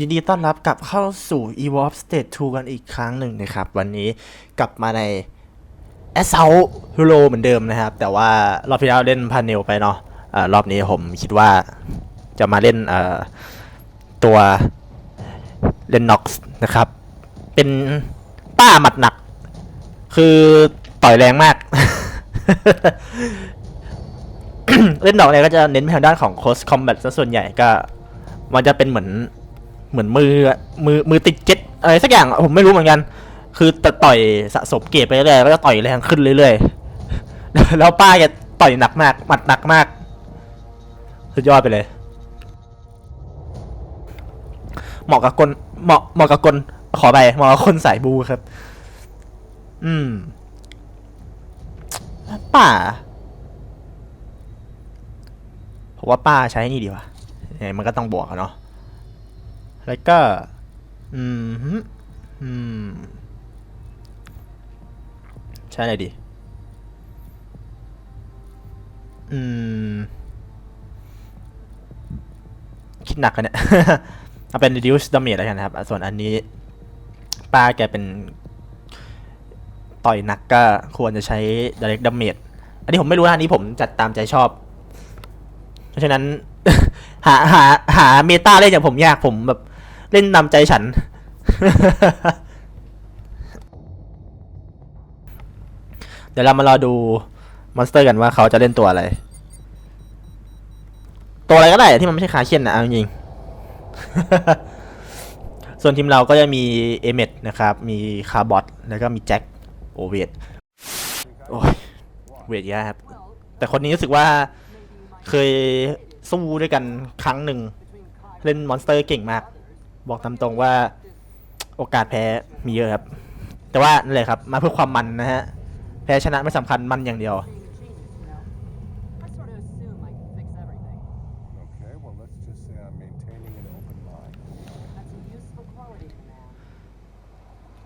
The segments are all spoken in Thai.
ยินดีต้อนรับกลับเข้าสู่ Evolve Stage 2 กันอีกครั้งหนึ่งนะครับ วันนี้กลับมาใน Assault Hero เหมือนเดิมนะครับ แต่ว่ารอบที่แล้วเล่นพาเนลไปเนาะอ่อรอบนี้ผมคิดว่าจะมาเล่นตัวเลนน็อกซ์นะครับ เป็นป้าหมัดหนัก คือต่อยแรงมาก เล่นดอกเนี่ยก็จะเน้นไปทางด้านของ close combat ซะส่วนใหญ่ก็มันจะเป็นเหมือน เหมือนมือมือมือติดเจ็ตอะไรสักอย่างผมไม่รู้เหมือนกัน คือแต่ต่อยสะสมเกรดไปเรื่อยๆก็ต่อยแรงขึ้นเรื่อยๆแล้วป้าแกต่อยหนักมากหมัดหนักมากสุดยอดไปเลย เหมาะกับคนเหมาะเหมาะกับคนขอไปเหมาะกับคนสายบูครับ อืมป้าผมว่าป้าใช้นี่ดีวะไงมันก็ต้องบวกเนาะ แล้วก็ อืมอืม ใช่เลยดีอืม คิดหนักกันเนี่ย เอาเป็น reduce damage แล้วกันนะครับ ส่วนอันนี้ป้าแกเป็น ต่อยหนักก็ควรจะใช้ direct damage อันนี้ผมไม่รู้นะอันนี้ผมจัดตามใจชอบ เพราะฉะนั้น หาหาหาเมตาเล่นอย่างผมยากผมแบบ เล่นนำใจฉัน เดี๋ยวเรามารอดูมอนสเตอร์กันว่าเขาจะเล่นตัวอะไร ตัวอะไรก็ได้ที่มันไม่ใช่คาเคียนนะเอาจริงๆส่วนทีมเราก็จะมีเอเมดนะครับ มีคาร์บอทแล้วก็มีแจ็คโอเวดโอ้ยเวทเยอะครับ แต่คนนี้รู้สึกว่าเคยสู้ด้วยกันครั้งหนึ่ง เล่นมอนสเตอร์เก่งมาก บอกตามตรงว่าโอกาสแพ้มีเยอะครับ แต่ว่านั่นแหละครับ มาเพื่อความมันนะฮะ แพ้ชนะไม่สำคัญมันอย่างเดียว I sort of assume I can fix everything. Okay, well, let's just say I'm maintaining an open mind. That's a useful quality, command.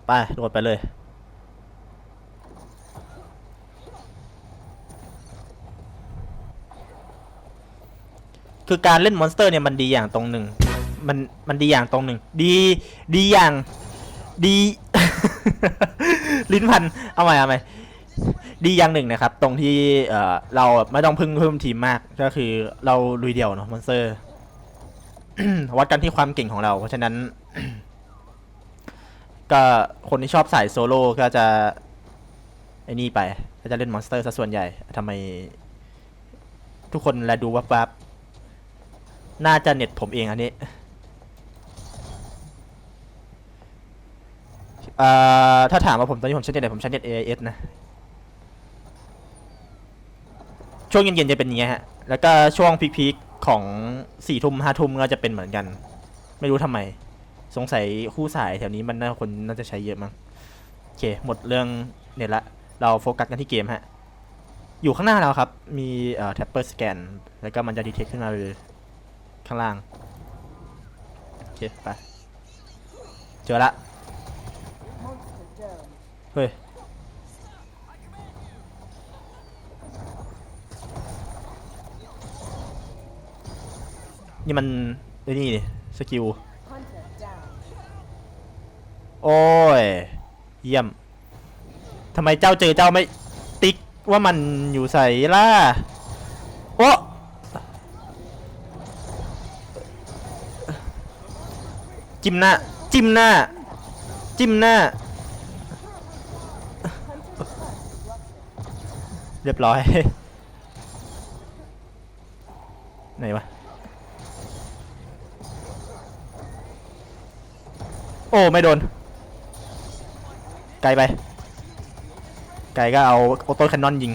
ไปโดดไปเลย คือการเล่นมอนสเตอร์เนี่ยมันดีอย่างตรงหนึ่ง มันมันดีอย่างตรงหนึ่ง ดีดีอย่าง ดี ลิ้นพันเอาใหม่เอาใหม่ดีอย่างหนึ่งนะครับ ตรงที่เอ่อเราไม่ต้องพึ่งเพิ่มทีมมากก็คือเราลุยเดี่ยวเนาะมอนสเตอร์ วัดกันที่ความเก่งของเรา เพราะฉะนั้น ก็คนที่ชอบสายโซโล่ก็จะไอ้นี่ไปก็จะเล่นมอนสเตอร์ซะส่วนใหญ่ทำไม ทุกคนแลดูวับวับน่าจะเน็ตผมเองอันนี้ เอ่อถ้าถามว่าผมตอนนี้ผมใช้เน็ตอะไรผมใช้เน็ต AIS นะ ช่วงเย็นๆจะเป็นอย่างเงี้ยฮะ แล้วก็ช่วงพีคๆของสี่ทุ่มห้าทุ่มก็จะเป็นเหมือนกัน ไม่รู้ทำไม สงสัยคู่สายแถวนี้มันน่าคนน่าจะใช้เยอะมั้งโอเค หมดเรื่องเน็ตละ เราโฟกัสกันที่เกมฮะ อยู่ข้างหน้าเราครับ มีเอ่อ tapper scan แล้วก็มันจะดีเทคขึ้นมาเลยข้างล่าง โอเค ไป เจอละ ฮ้ย นี่มันไอ้นี่นี่สกิล โอ้ย เยี่ยมทำไมเจ้าเจอเจ้าไม่ติ๊กว่ามันอยู่ใส่ล่ะ โอ้จิ้มหน้า จิ้มหน้า จิ้มหน้า เรียบร้อย ไหนวะ โอ้ ไม่โดน ไกลไป ไกลก็เอาโอโต้แคนนอนยิง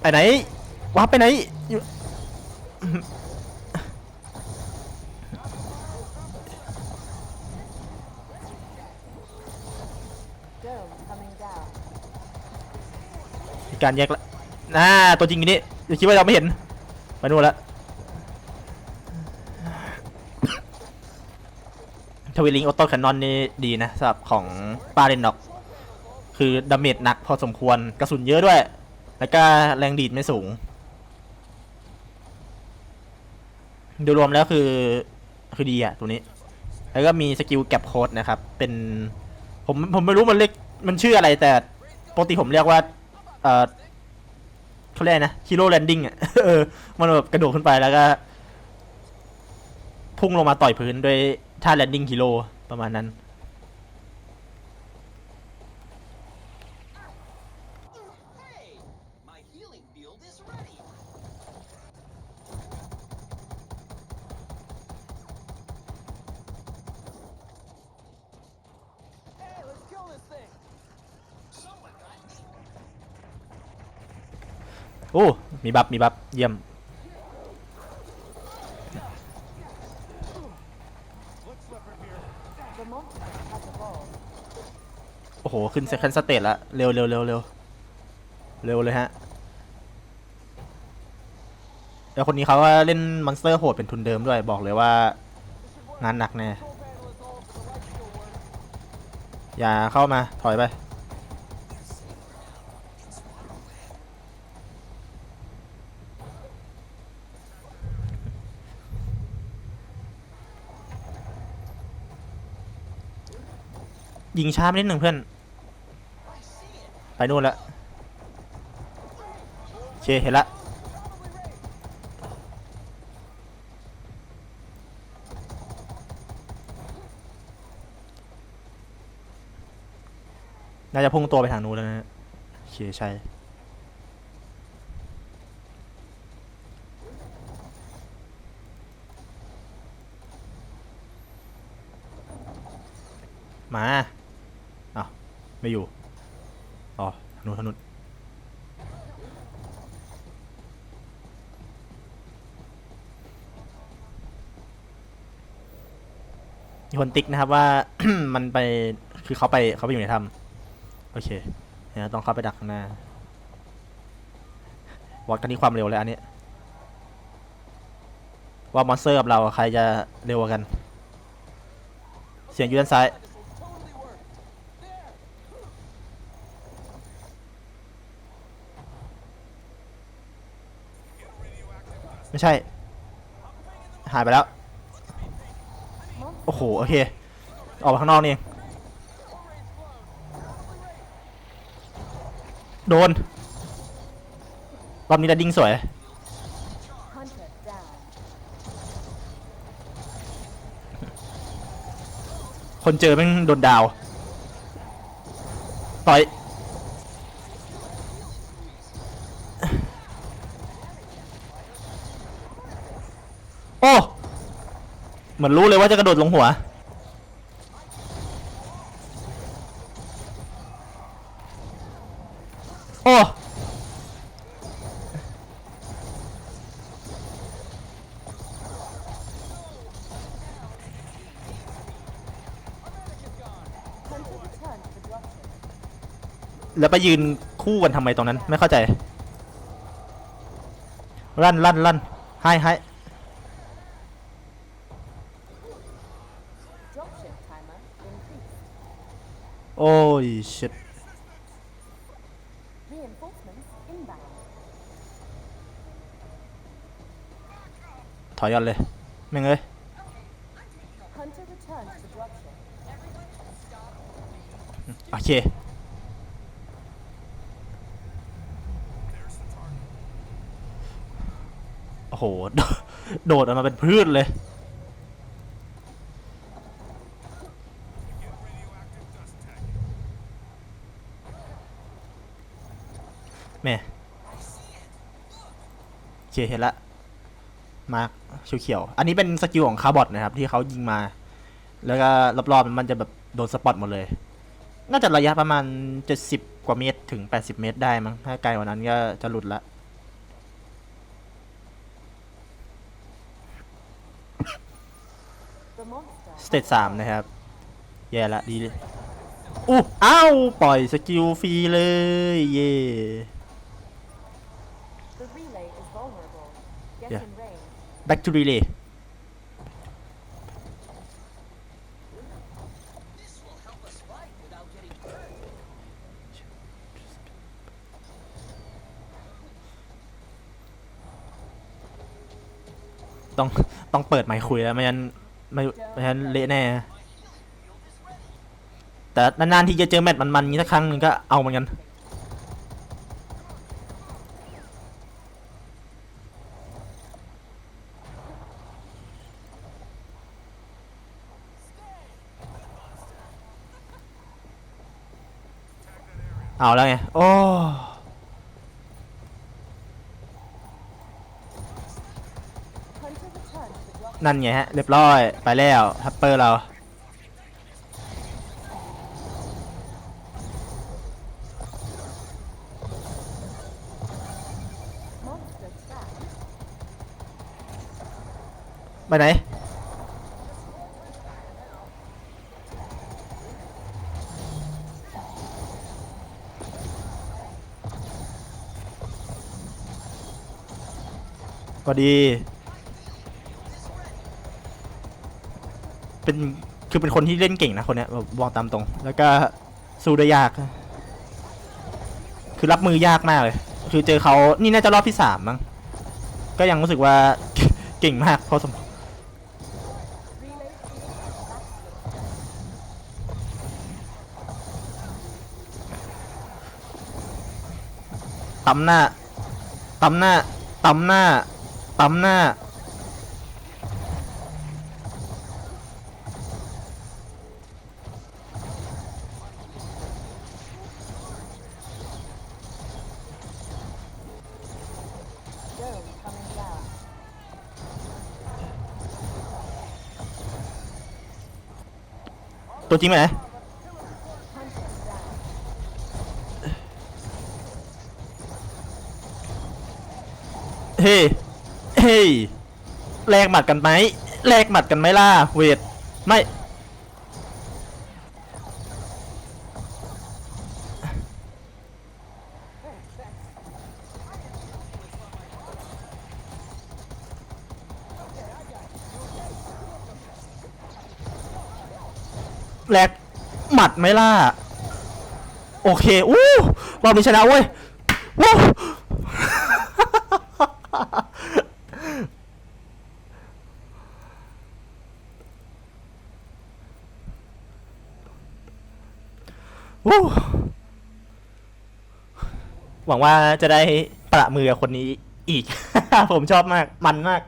ไปไหนว้าร์ปไปไหนอยู่ การแยกละน่าตัวจริงอยู่นี่อย่าคิดว่าเราไม่เห็นไปนู่นละทวิลิงออโต้แคนนอนนี่ดีนะสำหรับของปาเรนน็อกคือดาเมจหนักพอสมควรกระสุนเยอะด้วย แล้วก็แรงดีดไม่สูง โดยรวมแล้วคือคือดีอะตัวนี้ แล้วก็มีสกิลแก็บโค้ดนะครับ เป็นผมผมไม่รู้มันเรียกมันชื่ออะไรแต่ปกติผมเรียกว่า เออเขาเรียกอะไรนะฮีโร่แลนดิ้งอะ เออ มันแบบกระโดดขึ้นไปแล้วก็ พุ่งลงมาต่อยพื้นด้วยท่าแลนดิ้งฮีโร่ประมาณนั้น โอ้มีบัฟมีบัฟเยี่ยมโอ้โห ขึ้นเซคันสเต e แล้วเร็วเร็วเร็วเร็วเร็วเลยฮะแล้วคนนี้เขาก็เล่นมอนสเตอร์โหดเป็นทุนเดิมด้วยบอกเลยว่า งานหนักแน่อย่าเข้ามาถอยไป ยิงช้าไปนิดหนึ่งเพื่อน ไปนู่นละโอเคเห็นละน่าจะพุ่งตัวไปทางนู้นแล้วนะโอเคใช่มา ไม่อยู่ อ๋อทนู้นทนู้นมีคนติ๊กนะครับว่า มันไปคือเขาไปเขาไปอยู่ในถ้ำโอเคเนี่ยต้องเข้าไปดักข้างหน้าวัดกันที่ความเร็วเลยอันนี้ ว่ามอนสเตอร์กับเราใครจะเร็วกว่ากัน เสียงอยู่ด้านซ้าย ไม่ใช่ หายไปแล้ว โอ้โห โอเค ออกมาข้างนอกนี่เองโดน รอบนี้ดัดดิ้งสวย คนเจอแม่งโดนดาว ต่อย โอ้เหมือนรู้เลยว่าจะกระโดดลงหัว โอ้แล้วไปยืนคู่กันทำไมตรงนั้น ไม่เข้าใจ ลั่นลั่นลั่นให้ให้ โอ้ยชิต Reinforcements inbound. ถอยก่อนเลยแม่งเอ้ย Hunter returned to the dropship. โอเคโอ้โหโดโดดออกมาเป็นพืชเลย แม่โอ เคเห็นละมาเขียวๆอันนี้เป็นสกิลของคาร์บอทนะครับ ที่เขายิงมา แล้วก็รอบๆมันจะแบบโดนสปอตหมดเลย น่าจะระยะประมาณ 70 กว่าเมตรถึง 80 เมตรได้มั้งถ้าไกลกว่านั้นก็จะหลุดละสเตจสามนะครับ แย่ละดีเลยอู้อ้าว ปล่อยสกิลฟรีเลย เย่ The back to relay ต้องต้องเปิดไมค์คุยแล้วไม่งั้นไม่ไม่งั้นเละแน่ แต่นานๆที่จะเจอแมตช์มันๆนี้สักครั้งหนึงก็เอาเหมือนกัน เอาแล้วไง โอ้นั่นไงฮะ เรียบร้อย ไปแล้วฮัปเปอร์เรา ไปไหน ก็ดี เป็นคือเป็นคนที่เล่นเก่งนะคนเนี้ยแบบบอกตามตรง แล้วก็สู้ได้ยาก คือรับมือยากมากเลย คือเจอเขานี่น่าจะรอบที่สามมั้งก็ยังรู้สึกว่าเก่งมากพอสมควรตำหน้าตำหน้าตำหน้า ตำหน้าตัวจริงไหม เฮ้ แลกหมัดกันไหมแลกหมัดกันไหมล่ะเวทไม่แลกหมัดไหมล่ะ โอเค อู้รอบนี้ชนะเว้ยวู้ หวังว่าจะได้ประมือกับคนนี้อีก ผมชอบมาก มันมาก